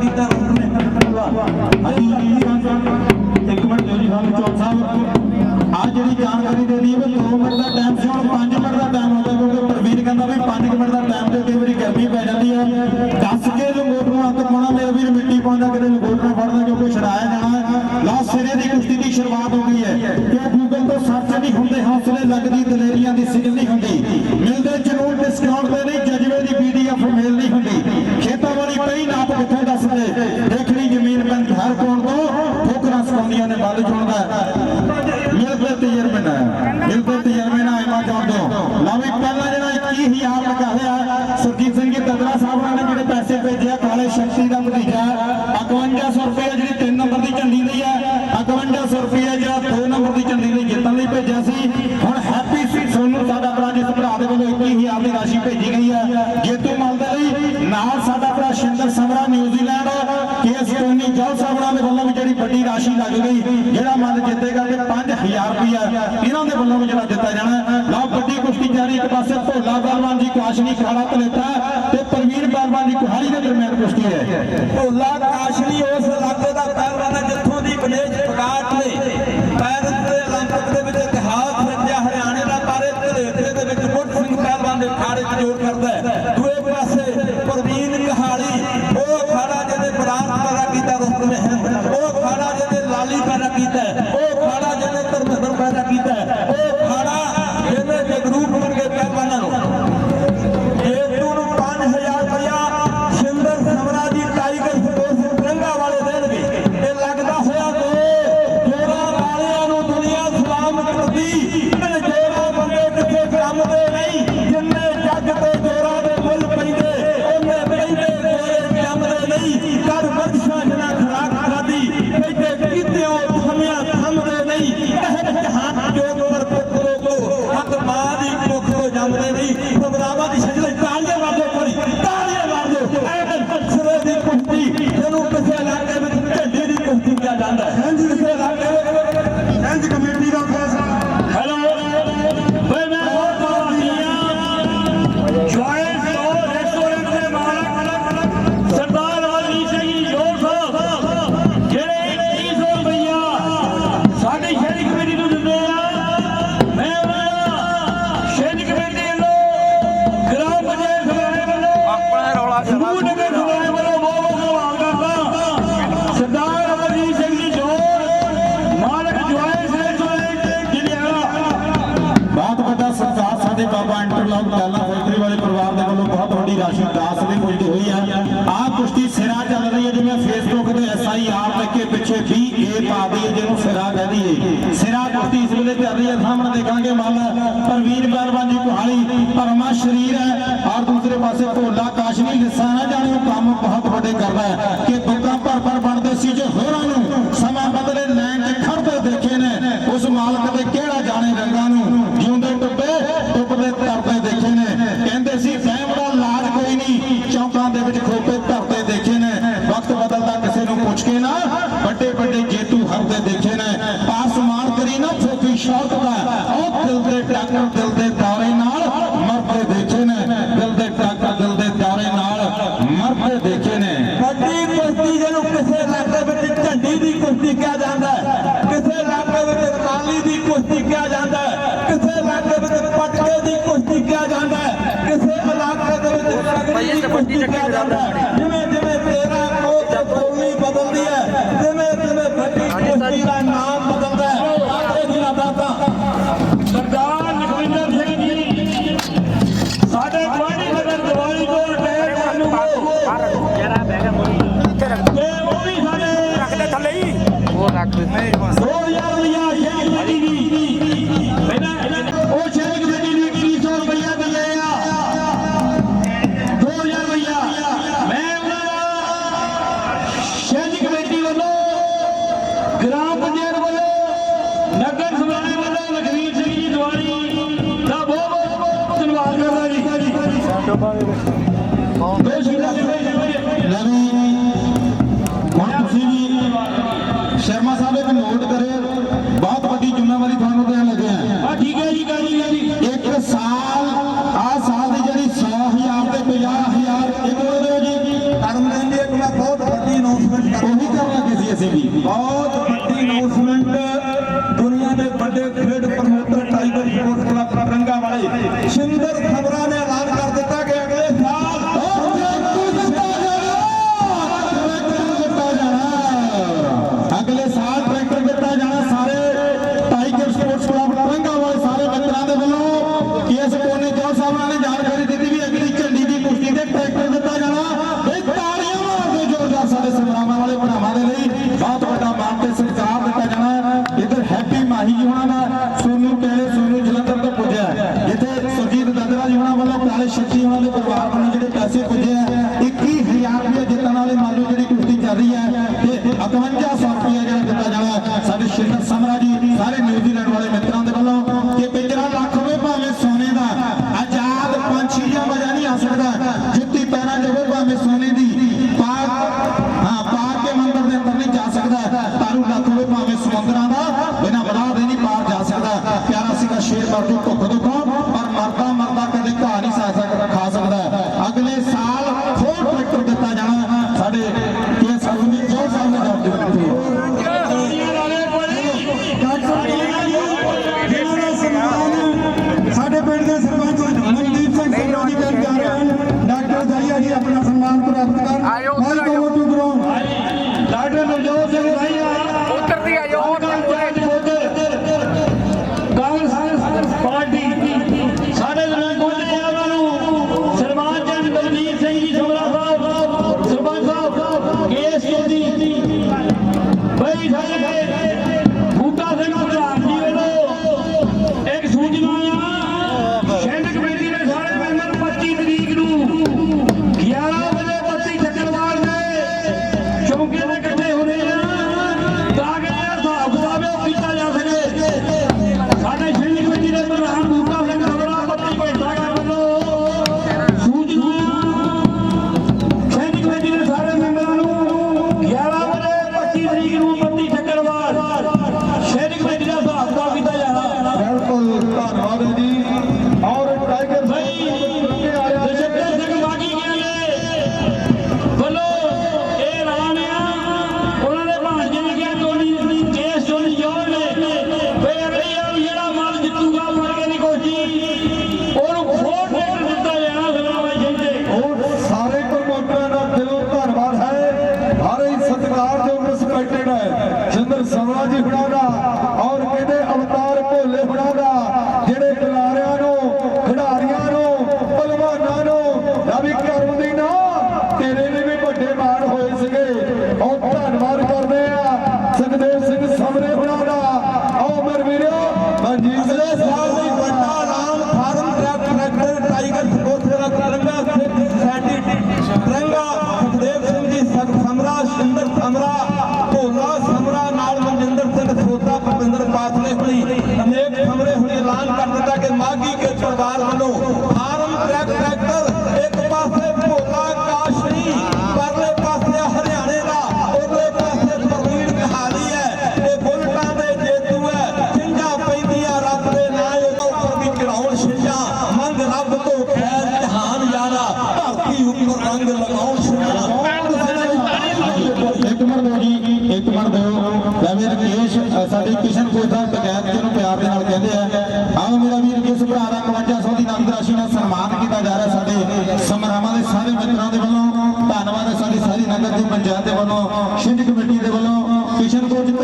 ਕੀਤਾ ਜਿਹੜੀ ਜਾਣਕਾਰੀ ਦੀ ਵੀ ਗਰਮੀ ਪੈ ਜਾਂਦੀ ਹੈ ਦੱਸ ਕੇ ਲੰਗੋਟ ਪਾਉਣਾ ਮੇਰਾ ਵੀਰ ਮਿੱਟੀ ਪਾਉਂਦਾ, ਕਿਤੇ ਕਿਉਂਕਿ ਛੜਾਇਆ ਜਾਣਾ। ਸਿਰੇ ਦੀ ਕੁਸ਼ਤੀ ਦੀ ਸ਼ੁਰੂਆਤ ਹੋ ਗਈ ਹੈ। ਸਰਚ ਨਹੀਂ ਹੁੰਦੇ, ਹੌਸਲੇ ਲੱਗਦੀ, ਦਲੇਰੀਆਂ ਦੀ ਸਿਗਲ ਨਹੀਂ ਹੁੰਦੀ। ਦਾ ਭਤੀਜਾ 5100 ਰੁਪਏ ਜਿਹੜੀ 3 ਨੰਬਰ ਦੀ ਝੰਡੀ ਲਈ ਹੈ 5100 ਰੁਪਏ ਜਿਹੜਾ 2 ਨੰਬਰ ਦੀ ਝੰਡੀ ਲਈ ਜਿੱਤਣ ਲਈ ਭੇਜਿਆ ਸੀ। ਹੁਣ ਹੈਪੀ ਸੀ ਸੋਨੂ, ਸਾਡਾ ਭਰਾ ਜਿਸ ਭਰਾ ਦੇ ਵੱਲੋਂ 21000 ਦੀ ਰਾਸ਼ੀ ਭੇਜੀ ਗਈ ਹੈ ਜੇਤੂ ਮਾਲ ਦੇ ਲਈ ਨਾਲ ਸਾਡਾ ਭਰਾ ਸ਼ਿੰਦਰ ਸਮਰਾ ਨਿਊਜ਼ੀਲੈਂਡ ਕੇਸ ਟੋਨੀ ਜਲ ਸਾਬੜਾ ਦੇ ਵੱਲੋਂ ਵੀ ਜਿਹੜੀ ਵੱਡੀ ਰਾਸ਼ੀ ਲੱਗ ਗਈ, ਜਿਹੜਾ ਮਨ ਜਿੱਤੇਗਾ ਤੇ 5000 ਰੁਪਏ ਇਹਨਾਂ ਦੇ ਵੱਲੋਂ ਵੀ ਜਿਹੜਾ ਦਿੱਤਾ ਜਾਣਾ। ਲਓ, ਵੱਡੀ ਕੁਸ਼ਤੀ ਜਾਰੀ, ਇੱਕ ਪਾਸੇ ਭੋਲਾ ਬਲਵਾਨ ਜੀ ਕਾਸ਼ਨੀ ਖਾੜਾ ਤਲੇਤਾ ਤੇ ਤਾਲਿਬਾਨ ਦੀ ਕਹਾਣੀ ਦੇ ਦਰਮਿਆਨ ਪੁਸ਼ਟੀ ਹੈ। ਭੋਲਾ ਕਾਸ਼ਮੀ ਉਸ ਪਾਸੇ ਭੋਲਾ ਕਾਸ਼ ਵੀ ਲਿੱਸਾ ਨਾ ਜਾਣਿਓ ਕੰਮ ਬਹੁਤ ਵੱਡੇ ਕਰਨਾ ਹੈ। ப்ராஜெக்ட் में भी नोट करें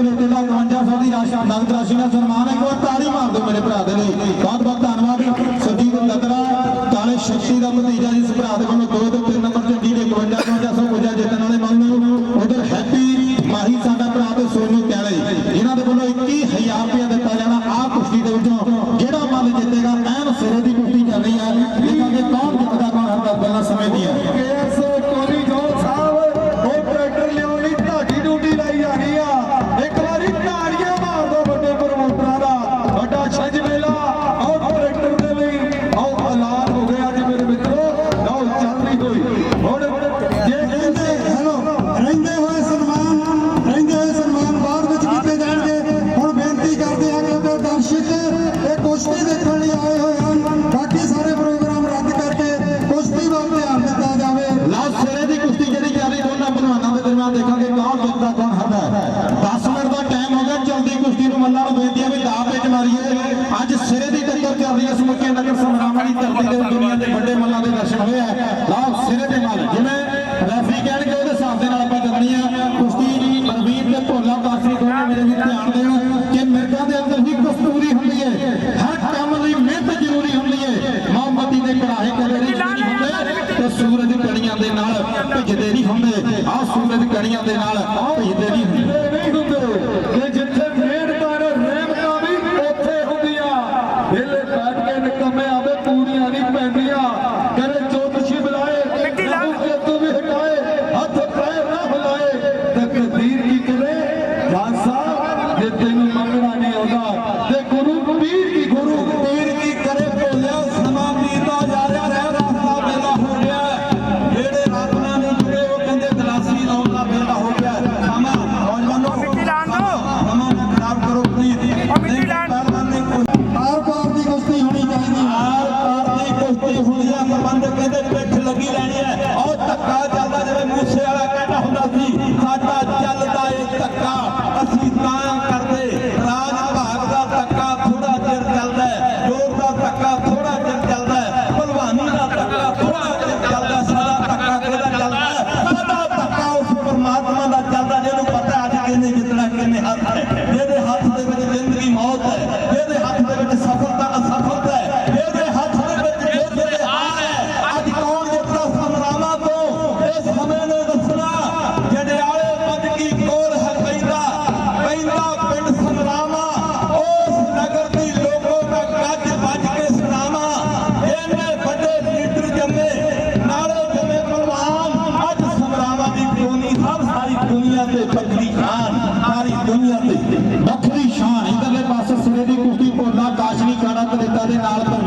ਦੇ ਵਿੱਚ ਦਾ 5100 ਦੀ ਰਾਸ਼ੀ ਨਗਦ ਰਾਸ਼ੀ ਦਾ ਸਨਮਾਨ ਹੈ। ਇੱਕ ਵਾਰ ਤਾੜੀ ਮਾਰ ਦਿਓ ਮੇਰੇ ਭਰਾ ਦੇ ਲਈ। ਬਹੁਤ ਬਹੁਤ ਧੰਨਵਾਦ। ਆ ਸੂਰਜ ਕਣੀਆਂ ਦੇ ਨਾਲ ਭੇਜਦੇ ਨਹੀਂ ਹੁੰਦੇ ਦੇ ਨਾਲ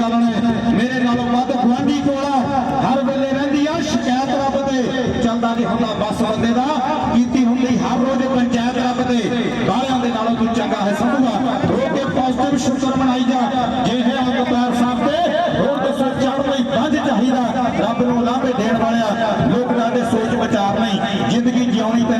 ਕਾਰਨ ਮੇਰੇ ਨਾਲੋਂ ਵੱਧ ਗਵਾਂਢੀ ਕੋਲ ਹਰ ਵੇਲੇ ਰਹਿੰਦੀ ਆ, ਸ਼ਿਕਾਇਤ ਰੱਬ ਤੇ। ਚੱਲਦਾ ਨਹੀਂ ਹੁੰਦਾ ਬਸ ਬੰਦੇ ਦਾ। ਕੀਤੀ ਹੁੰਦੀ ਹਰ ਰੋਜ਼ ਪੰਚਾਇਤ ਰੱਬ ਤੇ। ਬਾਹਰਿਆਂ ਦੇ ਨਾਲੋਂ ਤੂੰ ਚੰਗਾ ਹੈ ਸਮਝੂਗਾ। ਰੋ ਕੇ ਪੋਜ਼ਿਟਿਵ ਸ਼ੁਕਰ ਮਨਾਈ ਜਾ। ਜੇ ਹੈ ਅੰਗਪਾਰ ਸਾਹਿਬ ਤੇ। ਹੋਰ ਦੱਸੋ ਚੜ੍ਹਨੀ ਬੰਦ ਚਾਹੀਦਾ। ਰੱਬ ਨੂੰ ਲਾਭੇ ਦੇਣ ਵਾਲਿਆ। ਲੋਕਾਂ ਦੇ ਸੋਚ ਵਿਚਾਰ ਨਹੀਂ। ਜ਼ਿੰਦਗੀ ਜਿਉਣੀ ਤੇ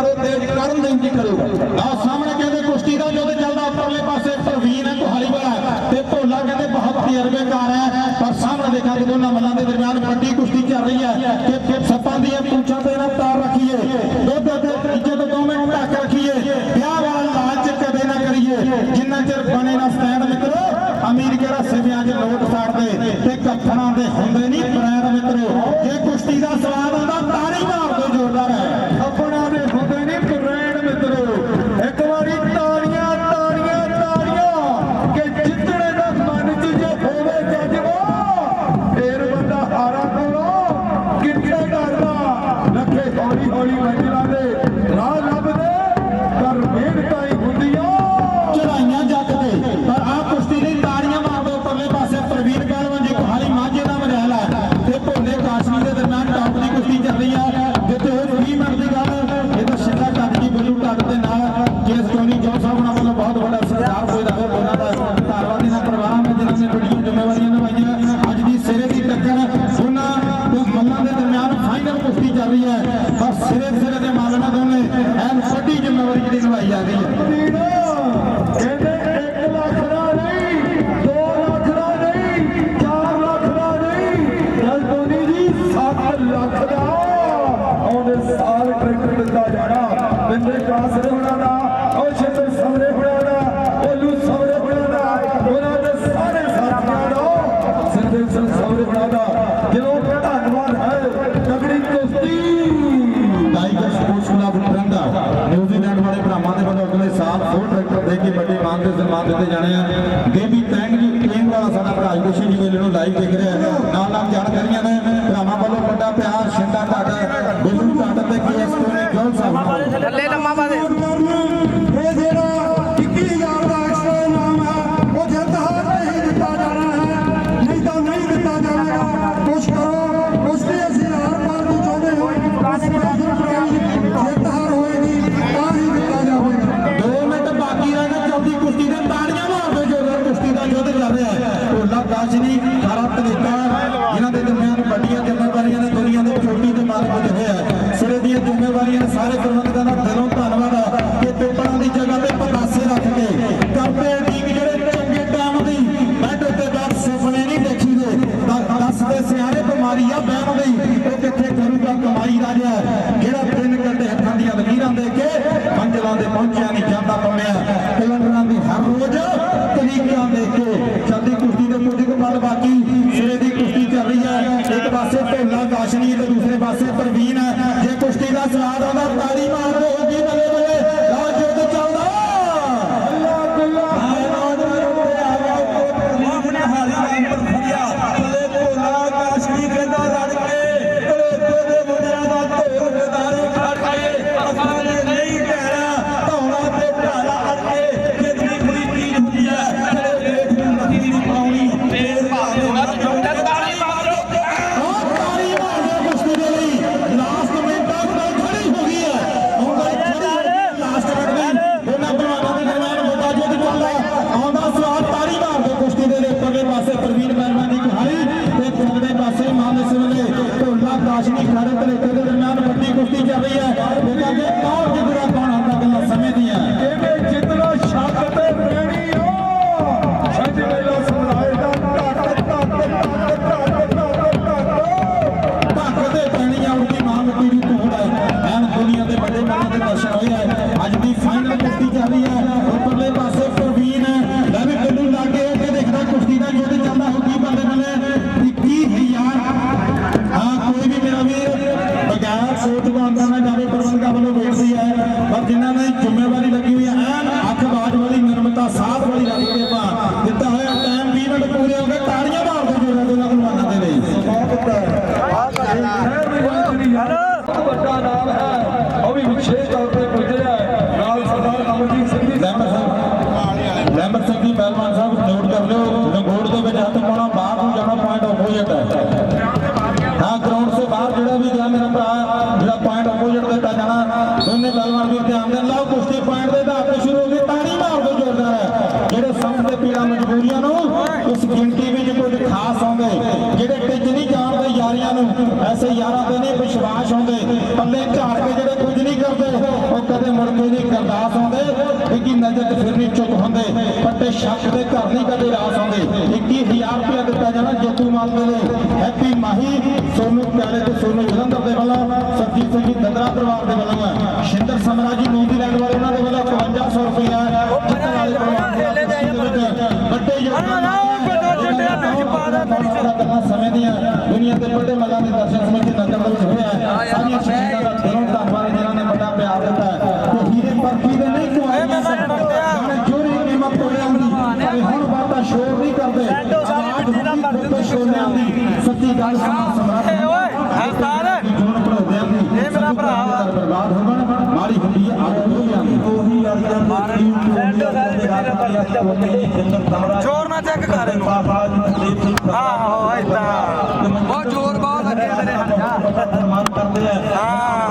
ਖੜੋ, ਤੇਜ ਕਰਨ ਦੇ ਨਹੀਂ ਖੜੋ। ਆ ਸਾਹਮਣੇ ਕਹਿੰਦੇ ਕੁਸ਼ਤੀ ਦਾ ਯੁੱਧ ਚੱਲਦਾ, ਉੱਪਰਲੇ ਪਾਸੇ ਪ੍ਰਵੀਨ ਹੈ ਕੋਹਾਲੀ ਵਾਲਾ ਤੇ ਢੋਲਾ ਕਹਿੰਦੇ ਬਹੁਤ ਤਜਰਬੇਕਾਰ ਹੈ। ਪਰ ਸਾਹਮਣੇ ਦੇਖਾਂਗੇ ਦੋਨਾਂ ਮੱਲਾਂ ਦੇ ਦਰਮਿਆਨ ਵੱਡੀ ਕੁਸ਼ਤੀ ਚੱਲ ਰਹੀ ਹੈ। ਕਿ ਸੱਪਾਂ ਦੀਆਂ ਪੂੰਛਾਂ ਤੇ ਨਾ ਤਾਰ ਰੱਖੀਏ। ਦੁੱਧ ਤੇ ਤੀਜੇ ਤੋਂ ਦੋਵੇਂ ਢੱਕ ਰੱਖੀਏ। ਵਿਆਹ ਵਾਲਾ ਲਾਲਚ ਕਦੇ ਨਾ ਕਰੀਏ। ਜਿੰਨਾ ਚਿਰ ਬਣੇ ਨਾ ਸਟੈਂਡ ਮਿੱਤਰੋ, ਅਮੀਰ ਕੇ ਕਿਹੜਾ ਸਿਵਿਆਂ ਦੇ ਲੋਟ ਸਾੜਦੇ ਤੇ ਕੱਖਣਾ ਦੇ ਹੁੰਦੇ ਨਹੀਂ ਮਾਨ ਦੇ ਸਨਮਾਨ ਦਿੱਤੇ ਜਾਣੇ ਆ। ਬੇਬੀ ਥੈਂਕ ਯੂ ਟੀਮ ਵਾਲਾ ਸਾਡਾ ਭਰਾ ਜੋਸ਼ੀ ਜੀ ਨੂੰ ਲਾਈਵ ਦੇਖ ਰਿਹਾ ਨਾਲ ਨਾਲ ਪਹੁੰਚਿਆ ਨਹੀਂ, ਜਾਂਦਾ ਪੜਿਆ ਕਲੰਡਰਾਂ ਦੀ ਹਰ ਰੋਜ਼ ਤਰੀਕਾ ਦੇ ਕੇ ਸਾਡੀ ਕੁਸ਼ਤੀ ਦੇ ਕੁਝ ਕੁ ਪਲ ਬਾਕੀ, ਸਿਰੇ ਦੀ ਕੁਸ਼ਤੀ ਚੱਲ ਰਹੀ ਹੈ। ਇੱਕ ਪਾਸੇ ਢੋਲਾ ਕਾਸ਼ਨੀ ਤੇ ਦੂਸਰੇ ਪਾਸੇ ਪ੍ਰਵੀਨ ਹੈ। ਜੇ ਕੁਸ਼ਤੀ ਦਾ ਸਵਾਦ ਆਉਂਦਾ ਫਿਰ ਵੀ ਚੁੱਪ ਹੁੰਦੇ ਫੱਟੇ ਸ਼ੱਕ ਦੇ ਘਰ ਨਹੀਂ ਕਦੇ ਰਾਸ ਆਉਂਦੇ। 21000 ਰੁਪਏ ਦਿੱਤਾ ਜਾਣਾ ਜੋਤੂ ਮਾਲ ਦੇ ਹੈਪੀ ਮਾਹੀ, ਸੋਨੂ ਪਿਆਲੇ ਤੇ ਸੋਨੂ ਜਲੰਧਰ ਦੇ ਵੱਲੋਂ ਸੱਜੀ ਸਿੰਘ ਦੰਦਰਾ ਪਰਿਵਾਰ ਦੇ ਵੱਲੋਂ ਸ਼ਿੰਦਰ ਸਮਰਾਜੀ ਜ਼ੋਰ ਨਾਲ ਚੈੱਕ ਕਰ ਇਹਨੂੰ। ਆਹੋ ਏਦਾਂ। ਬਹੁਤ ਜ਼ੋਰ ਬਹੁਤ ਲੱਗਿਆ ਤੇਰੇ। ਹੱਥ ਹਾਂ।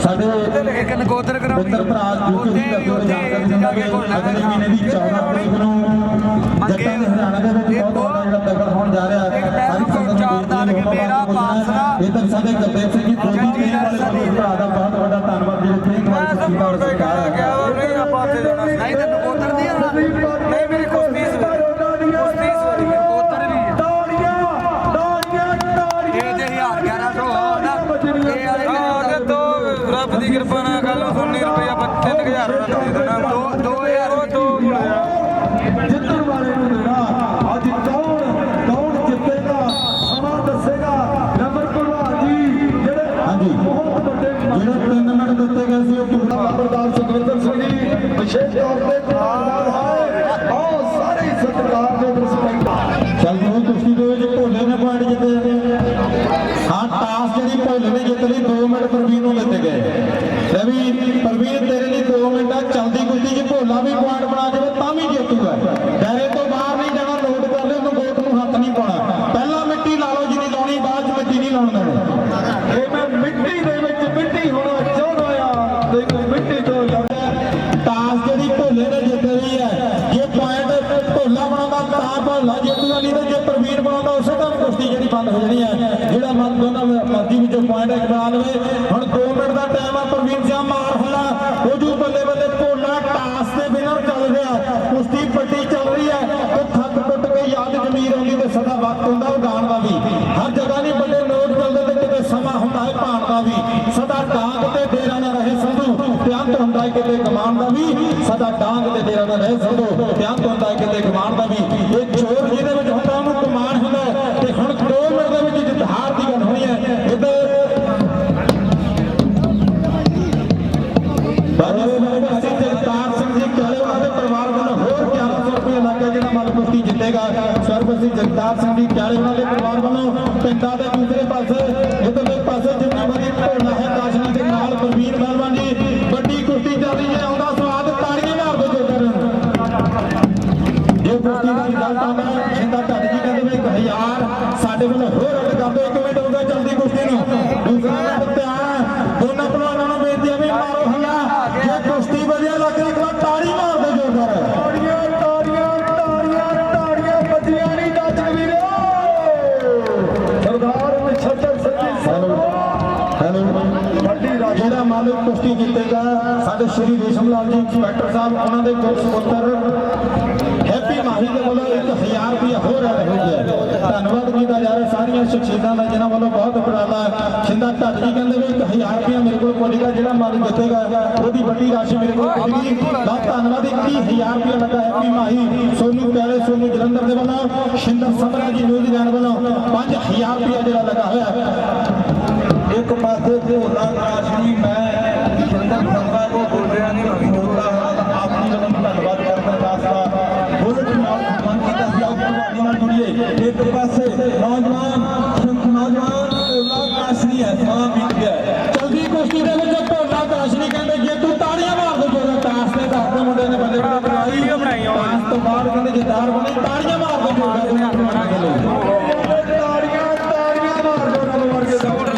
ਸਾਡੇ ਤੇ ਲਿਖੇ ਕਿ ਨਗੋਦਰ ਕਰਾਉਣੀ ਮਿੱਤਰ ਭਰਾ ਉੱਥੇ ਦੀ ਉੱਥੇ ਜਾ ਕੇ ਘੁਲਣਾ ਅਗਲੇ ਮਹੀਨੇ ਦੀ 14 ਤਰੀਕ ਨੂੰ ਦੇ ਹਰਿਆਣਾ ਦੇ ਵਿੱਚ ਬਹੁਤ ਜਿਹੜਾ ਦਖਲ ਹੋਣ ਜਾ ਰਿਹਾ ਹੈ। ਸਾਰੀ ਸੰਗਤ ਨੂੰ ਬੇਨਤੀ ਹੈ ਮੇਰਾ ਪਾਸਰਾ ਇਧਰ ਸਾਡੇ ਗੁਰਦੇਵ ਸਿੰਘ ਜੀ ਦੋਜੀ ਟੀਮ ਵਾਲੇ ਭਰਾ ਦਾ ਬਹੁਤ ਵੱਡਾ ਧੰਨਵਾਦ ਤਾਂ ਮੁੜ ਕੇ ਕਹਿਣਾ ਗਿਆ ਵਾ, ਨਹੀਂ ਆਪਾਂ ਉੱਥੇ ਜਾਣਾ। ਨਹੀਂ ਤੇ ਨਗੋਦਰ ਨਹੀਂ ਆਉਣਾ। ਨਹੀਂ ਮੇਰੀ ਕੁਸ਼ਤੀ ਸਵੇਰੇ ਕੁਸ਼ਤੀ ਸਵੇਰੇ ਮੇਰੀ ਨਗੋਦਰ ਵੀ ਹੈ ਤਾੜੀਆਂ ਤਾੜੀਆਂ ਤਾੜੀਆਂ ਇਹ ਤੇ 1100 ਆਉਂਦਾ ਇਹ ਵਾਲੇ ਕਹਿੰਦੇ ਦੋ ਰੱਬ ਦੀ ਕਿਰਪਾ ਨਾਲ ਕੱਲ ਨੂੰ ਸੁਣਨੀ ਰੁਪਇਆ 3000 ਦਾ ਦੇ ਦੇਣਾ। ਤਾਂ ਭੋਲਾ ਨਹੀਂ ਤਾਂ ਜੇ ਪ੍ਰਵੀਨ ਬਣਾਉਂਦਾ ਉਸੇ ਟਾਈਮ ਕੁਸ਼ਤੀ ਜਿਹੜੀ ਬੰਦ ਹੋ ਜਾਣੀ ਹੈ। ਜਿਹੜਾ ਮਨ ਦੋਨਾਂ ਮਰਜ਼ੀ ਵਿੱਚੋਂ ਪੁਆਇੰਟ ਕਰਾ ਲਵੇ। ਹੁਣ 2 ਮਿੰਟ ਦਾ ਟਾਈਮ ਆ, ਪ੍ਰਵੀਨ ਸਿੰਘ ਮਾਰ ਹੋਣਾ ਉਹ ਬੱਲੇ ਬੱਲੇ ਭੋਲਾ ਟਾਸ ਦੇ ਬਿਨਾਂ ਚੱਲ ਰਿਹਾ। ਕੁਸ਼ਤੀ ਪੱਟੀ ਚੱਲ ਰਹੀ ਹੈ। ਉਹ ਥੱਕ ਟੁੱਟ ਕੇ ਯਾਦ ਜਮੀਰ ਆਉਂਦੀ ਤੇ ਸਦਾ ਵਕਤ ਹੁੰਦਾ ਉਹ ਦਾ ਵੀ। ਹਰ ਜਗ੍ਹਾ ਨਹੀਂ ਵੱਡੇ ਨੋਟ ਚੱਲਦੇ ਤੇ ਕਿਤੇ ਸਮਾਂ ਹੁੰਦਾ ਹੈ ਭਾਣ ਦਾ ਵੀ। ਸਦਾ ਟਾਸ ਤੇ ਡੇਰਾ ਨਾ ਰਹੇ ਸੰਧੂ ਤੇ ਅੰਤ ਹੁੰਦਾ ਹੈ ਕਿਤੇ ਕਮਾਨ ਦਾ ਵੀ ਸਦਾ ਡਾਂਗ ਤੇ ਡੇਰਾ ਨਾ ਰਹੇ ਸੰਧੂ ਤੇ ਹੁੰਦਾ ਹੈ ਕਿਤੇ ਕਮਾਨ ਦਾ ਵੀ। ਇਹ ਚੋਰ ਜਿਹਦੇ ਵਿੱਚ ਹੁੰਦਾ, ਉਹਨੂੰ ਕਮਾਨ ਹੁੰਦਾ ਤੇ ਹੁਣ 2 ਮਿੰਟ ਦੇ ਵਿੱਚ ਜਿੱਤ ਦੀ ਗੱਲ ਹੋਣੀ ਹੈ। ਇੱਧਰ ਬਾਜੀ ਜਗਤਾਰ ਸਿੰਘ ਜੀ ਕਾਲੇਵਾਲ ਦੇ ਪਰਿਵਾਰ ਵੱਲੋਂ ਹੋਰ 1100 ਰੁਪਏ ਲੱਗ ਗਿਆ ਜਿਹੜਾ ਮਨ ਜਿੱਤੇਗਾ ਸਰਬਸੀ ਜਗਤਾਰ ਸਿੰਘ ਜੀ ਕਾਲੇਵਾਲ ਦੇ ਪਰਿਵਾਰ ਵੱਲੋਂ ਪਿੰਡਾਂ ਦੇ ਦੂਸਰੇ ਪਾਸੇ ਇਧਰਲੇ ਪਾਸੇ ਜ਼ਿੰਮੇਵਾਰੀ ਢੋਲਾ ਹੈ, ਕਾਸ਼ਨੀ ਦੇ ਨਾਲ ਪ੍ਰਵੀਨ ਮਹਿਲਵਾਨ ਜੀ ਵੱਡੀ ਸ਼੍ਰੀ ਰੇਸ਼ਮ ਲਾਲ ਜੀ, ਇੰਸਪੈਕਟਰ ਸਾਹਿਬ, ਉਹਨਾਂ ਦੇ ਗੁਰ ਸਪੁੱਤਰ, ਹੈਪੀ ਮਾਹੀ ਦੇ ਵੱਲੋਂ 1000 ਰੁਪਏ ਹੋਰ ਐਡ ਹੋ ਗਿਆ। ਧੰਨਵਾਦ ਕੀਤਾ ਜਾ ਰਿਹਾ ਸਾਰੀਆਂ ਸ਼ਖਸੀਅਤਾਂ ਦਾ, ਜਿਨ੍ਹਾਂ ਵੱਲੋਂ ਬਹੁਤ ਉਪਰਾਲਾ ਹੈ। ਸ਼ਿੰਦਾ ਜੀ ਕਹਿੰਦੇ ਵੀ 1000 ਰੁਪਏ ਮੇਰੇ ਕੋਲ ਪਹੁੰਚੇਗਾ ਜਿਹੜਾ ਮਾਲਕ ਜਿੱਤੇਗਾ, ਉਹਦੀ ਵੱਡੀ ਰਾਸ਼ੀ ਮੇਰੇ ਕੋਲ ਪਹੁੰਚੇਗੀ ਬਹੁਤ ਧੰਨਵਾਦ 21000 ਰੁਪਏ ਲੱਗਾ ਹੈਪੀ ਮਾਹੀ, ਸੋਨੂ ਪਿਆਲੇ ਸੋਨੂ ਜਲੰਧਰ ਦੇ ਵੱਲੋਂ, ਸ਼ਿੰਦਰ ਸਮਰਾ ਜੀ ਨਿਊਜ਼ੀਲੈਂਡ ਵੱਲੋਂ 5000 ਰੁਪਏ ਜਿਹੜਾ ਲੱਗਾ ਹੋਇਆ। ਇੱਕ ਪਾਸੇ ਭੋਲਾ ਕਾਸ਼ਨੀ ਮੈਂ ਦੇ ਪਾਸੇ ਨੌਜਵਾਨ ਨੌਜਵਾਨ ਢੋਲਾ ਕਾਸ਼ਨੀ ਹੈ ਸਮਾਂ ਬੀਤ ਗਿਆ ਚਲਦੀ ਕੁਸ਼ਤੀ ਦੇ ਵਿੱਚ ਢੋਲਾ ਕਾਸ਼ਨੀ ਕਹਿੰਦੇ ਜੇ ਤੂੰ ਤਾੜੀਆਂ ਮਾਰ ਦੋ ਜੋਰ ਤਾਸ ਤੇ ਦੱਸ ਦੇ ਮੁੰਡੇ ਨੇ ਬੰਦੇ ਬਣਾਈ ਬਣਾਈ ਤਾਸ ਤੋਂ ਬਾਅਦ ਕਹਿੰਦੇ ਜਦਾਰ ਬਣੀ ਤਾੜੀਆਂ ਮਾਰ ਦੋ ਜੋਰ ਨੇ ਹੱਥ ਬਣਾ ਕੇ ਤਾੜੀਆਂ ਤਾੜੀਆਂ ਮਾਰ ਦੋ ਨਾਲ ਮਾਰ ਕੇ